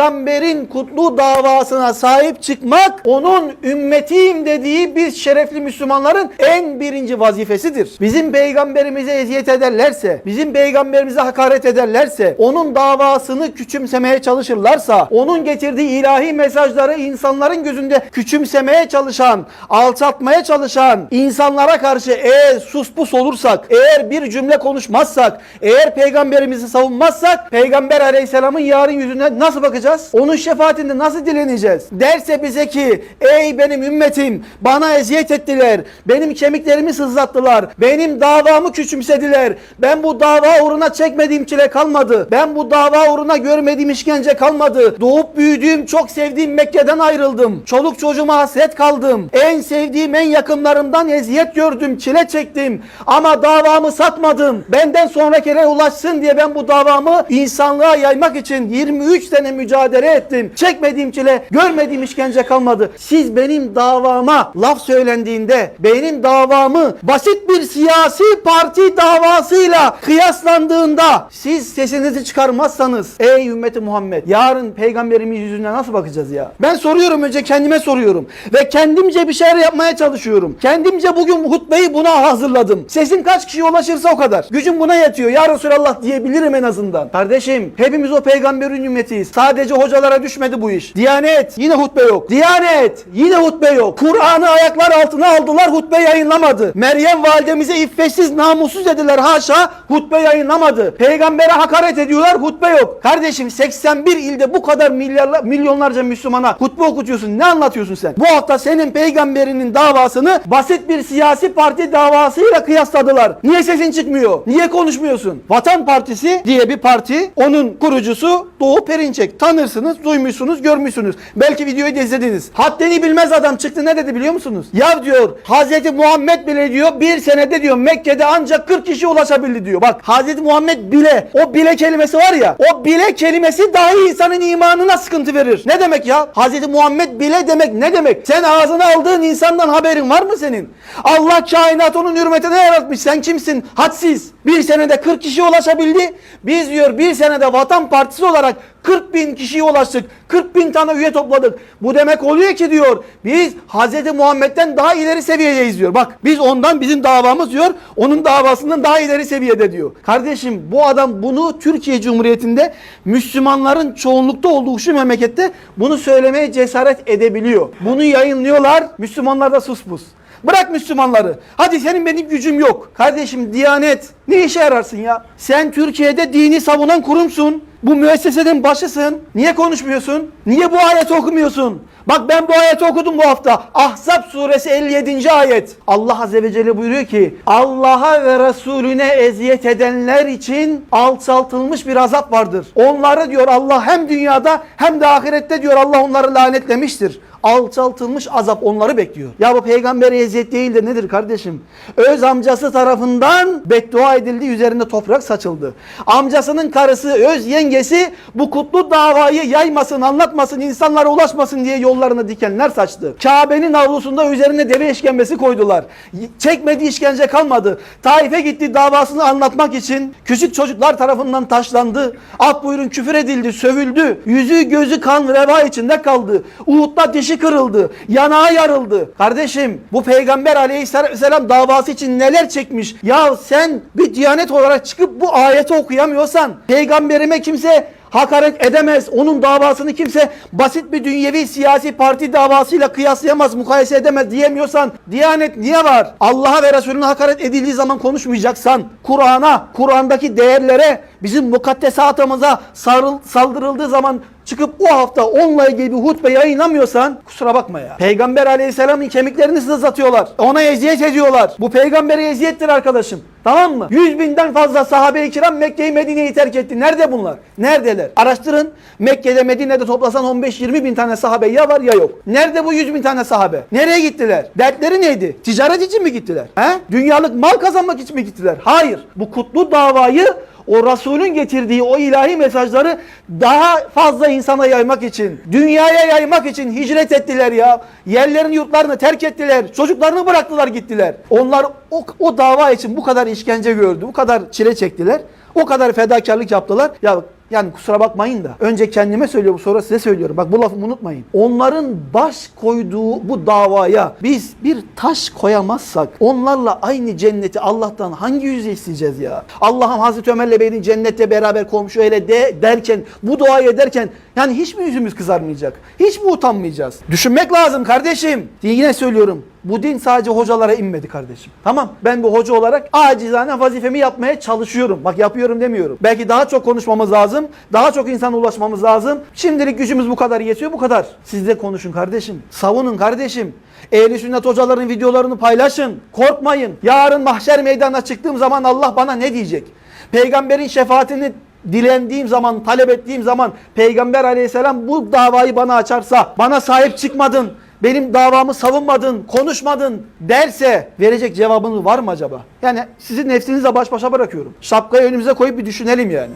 peygamberin kutlu davasına sahip çıkmak onun ümmetiyim dediği biz şerefli Müslümanların en birinci vazifesidir. Bizim peygamberimize eziyet ederlerse, bizim peygamberimize hakaret ederlerse, onun davasını küçümsemeye çalışırlarsa, onun getirdiği ilahi mesajları insanların gözünde küçümsemeye çalışan, alçaltmaya çalışan insanlara karşı eğer suspus olursak, eğer bir cümle konuşmazsak, eğer peygamberimizi savunmazsak, peygamber aleyhisselamın yarın yüzüne nasıl bakacağız? Onun şefaatinde nasıl dileneceğiz? Derse bize ki, ey benim ümmetim, bana eziyet ettiler, benim kemiklerimi sızlattılar, benim davamı küçümsediler, ben bu dava uğruna çekmediğim çile kalmadı, ben bu dava uğruna görmediğim işkence kalmadı, doğup büyüdüğüm, çok sevdiğim Mekke'den ayrıldım, çoluk çocuğuma hasret kaldım, en sevdiğim, en yakınlarımdan eziyet gördüm, çile çektim ama davamı satmadım, benden sonrakilere ulaşsın diye ben bu davamı insanlığa yaymak için 23 sene mücadele ettim, çekmediğim çile, görmediğim işkence kalmadı. Siz benim davama laf söylendiğinde, benim davamı basit bir siyasi parti davasıyla kıyaslandığında siz sesinizi çıkarmazsanız ey ümmeti Muhammed yarın peygamberimiz yüzüne nasıl bakacağız ya? Ben soruyorum önce kendime soruyorum ve kendimce bir şeyler yapmaya çalışıyorum. Kendimce bugün hutbeyi buna hazırladım. Sesim kaç kişiye ulaşırsa o kadar. Gücüm buna yetiyor. Ya Resulallah diyebilirim en azından. Kardeşim hepimiz o peygamberin ümmetiyiz. Sadece hocalara düşmedi bu iş. Diyanet yine hutbe yok. Diyanet yine hutbe yok. Kur'an'ı ayaklar altına aldılar hutbe yayınlamadı. Meryem validemize iffetsiz namussuz dediler haşa hutbe yayınlamadı. Peygambere hakaret ediyorlar hutbe yok. Kardeşim 81 ilde bu kadar milyarlar, milyonlarca Müslümana hutbe okutuyorsun. Ne anlatıyorsun sen? Bu hafta senin peygamberinin davasını basit bir siyasi parti davasıyla kıyasladılar. Niye sesin çıkmıyor? Niye konuşmuyorsun? Vatan Partisi diye bir parti. Onun kurucusu Doğu Perinçek. Tanırsınız, duymuşsunuz, görmüşsünüz. Belki videoyu da izlediniz. Haddini bilmez adam çıktı ne dedi biliyor musunuz? Ya diyor Hazreti Muhammed bile diyor bir senede diyor Mekke'de ancak 40 kişi ulaşabildi diyor. Bak Hazreti Muhammed bile o bile kelimesi var ya o bile kelimesi dahi insanın imanına sıkıntı verir. Ne demek ya? Hazreti Muhammed bile demek ne demek? Sen ağzına aldığın insandan haberin var mı senin? Allah kainat onun hürmetine yaratmış. Sen kimsin? Hadsiz. Bir senede 40 kişi ulaşabildi. Biz diyor bir senede Vatan Partisi olarak 40 bin kişiye ulaştık. 40 bin tane üye topladık. Bu demek oluyor ki diyor biz Hz. Muhammed'den daha ileri seviyedeyiz diyor. Bak biz ondan bizim davamız diyor onun davasından daha ileri seviyede diyor. Kardeşim bu adam bunu Türkiye Cumhuriyeti'nde Müslümanların çoğunlukta olduğu şu memlekette bunu söylemeye cesaret edebiliyor. Bunu yayınlıyorlar. Müslümanlar da sus pus. Bırak Müslümanları. Hadi senin benim gücüm yok. Kardeşim Diyanet ne işe yararsın ya? Sen Türkiye'de dini savunan kurumsun. Bu müessesenin başısın. Niye konuşmuyorsun? Niye bu ayeti okumuyorsun? Bak ben bu ayeti okudum bu hafta. Ahzab suresi 57. ayet. Allah azze ve celle buyuruyor ki Allah'a ve Resulüne eziyet edenler için alçaltılmış bir azap vardır. Onları diyor Allah hem dünyada hem de ahirette diyor Allah onları lanetlemiştir alçaltılmış azap onları bekliyor. Ya bu peygambere eziyet değil de nedir kardeşim? Öz amcası tarafından beddua edildi, üzerinde toprak saçıldı. Amcasının karısı, öz yengesi bu kutlu davayı yaymasın, anlatmasın, insanlara ulaşmasın diye yollarına dikenler saçtı. Kabe'nin avlusunda üzerine deve işkembesi koydular. Çekmediği işkence kalmadı. Taif'e gitti davasını anlatmak için küçük çocuklar tarafından taşlandı. At buyurun küfür edildi, sövüldü. Yüzü gözü kan reva içinde kaldı. Uhud'da dişi kırıldı. Yanağı yarıldı. Kardeşim bu peygamber aleyhisselam davası için neler çekmiş? Ya sen bir diyanet olarak çıkıp bu ayeti okuyamıyorsan peygamberime kimse hakaret edemez. Onun davasını kimse basit bir dünyevi siyasi parti davasıyla kıyaslayamaz, mukayese edemez diyemiyorsan Diyanet niye var? Allah'a ve Resulüne hakaret edildiği zaman konuşmayacaksan, Kur'an'a, Kur'an'daki değerlere, bizim mukaddesatımıza sarıl, saldırıldığı zaman çıkıp o hafta onunla ilgili bir hutbe yayınlamıyorsan kusura bakma ya. Peygamber aleyhisselamın kemiklerini sızlatıyorlar. Ona eziyet ediyorlar. Bu peygambere eziyettir arkadaşım. Tamam mı? Yüz binden fazla sahabe-i kiram Mekke'yi Medine'yi terk etti. Nerede bunlar? Neredeler? Araştırın. Mekke'de Medine'de toplasan 15-20 bin tane sahabe ya var ya yok. Nerede bu 100 bin tane sahabe? Nereye gittiler? Dertleri neydi? Ticaret için mi gittiler? He? Dünyalık mal kazanmak için mi gittiler? Hayır. Bu kutlu davayı o Resulün getirdiği o ilahi mesajları daha fazla insana yaymak için, dünyaya yaymak için hicret ettiler ya. Yerlerini yurtlarını terk ettiler. Çocuklarını bıraktılar gittiler. Onlar o, o dava için bu kadar işkence gördü, bu kadar çile çektiler. O kadar fedakarlık yaptılar. Ya yani kusura bakmayın da önce kendime söylüyorum sonra size söylüyorum. Bak bu lafımı unutmayın. Onların baş koyduğu bu davaya biz bir taş koyamazsak onlarla aynı cenneti Allah'tan hangi yüzle isteyeceğiz ya? Allah'ım Hazreti Ömer'le beni cennette beraber komşu eyle de derken bu duayı ederken yani hiç mi yüzümüz kızarmayacak? Hiç mi utanmayacağız? Düşünmek lazım kardeşim. Yine söylüyorum. Bu din sadece hocalara inmedi kardeşim. Tamam ben bir hoca olarak acizane vazifemi yapmaya çalışıyorum. Bak yapıyorum demiyorum. Belki daha çok konuşmamız lazım. Daha çok insana ulaşmamız lazım. Şimdilik gücümüz bu kadar yetiyor bu kadar. Siz de konuşun kardeşim. Savunun kardeşim. Ehli sünnet hocaların videolarını paylaşın. Korkmayın. Yarın mahşer meydanına çıktığım zaman Allah bana ne diyecek? Peygamberin şefaatini dilendiğim zaman, talep ettiğim zaman Peygamber aleyhisselam bu davayı bana açarsa, bana sahip çıkmadın, benim davamı savunmadın, konuşmadın derse verecek cevabınız var mı acaba? Yani sizin nefsinizle baş başa bırakıyorum. Şapkayı önümüze koyup bir düşünelim yani.